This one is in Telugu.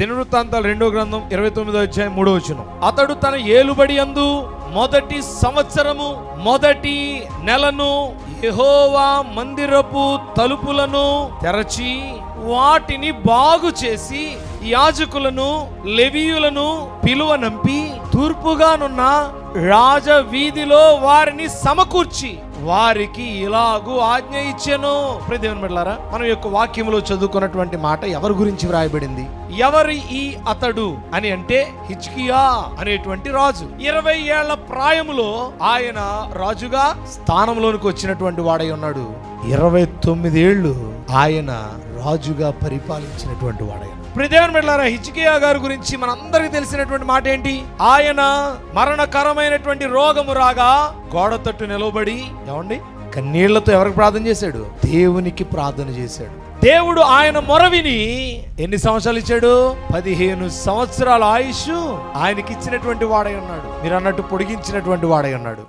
దినవృత్తాంతాలు రెండో గ్రంథం ఇరవై తొమ్మిదో అధ్యాయం మూడో వచ్చిన అతడు తన ఏలుబడి అందు మొదటి సంవత్సరము మొదటి నెలను యహోవా మందిరపు తలుపులను తెరచి వాటిని బాగు చేసి యాజకులను లెవీయులను పిలువనంపి తూర్పుగానున్న రాజ వీధిలో వారిని సమకూర్చి వారికి ఇలాగూ ఆజ్ఞ ఇచ్చాను. దేవుని బిడ్డారా మనం యొక్క వాక్యంలో చదువుకున్నటువంటి మాట ఎవరి గురించి వ్రాయబడింది? ఎవరి ఈ అతడు అని అంటే హిచ్కియా అనేటువంటి రాజు. ఇరవై ఏళ్ళ ప్రాయములో ఆయన రాజుగా స్థానంలోనికి వచ్చినటువంటి వాడై ఉన్నాడు. ఇరవై తొమ్మిది ఏళ్ళు ఆయన రాజుగా పరిపాలించినటువంటి వాడై ప్రదేవన్ బిడ్డలారా హిచ్కియా గారి గురించి మనందరికీ తెలిసినటువంటి మాట ఏంటి? ఆయన మరణకరమైనటువంటి రోగము రాగా గోడ తట్టు నిలవబడి ఏమండి? కన్నీళ్ళతో ఎవరికి ప్రార్థన చేశాడు? దేవునికి ప్రార్థన చేశాడు. దేవుడు ఆయన మొరవిని ఎన్ని సంవత్సరాలు ఇచ్చాడు? పదిహేను సంవత్సరాల ఆయుష్ ఆయనకి ఇచ్చినటువంటి వాడై ఉన్నాడు. మీరు అన్నట్టు పొడిగించినటువంటి వాడై ఉన్నాడు.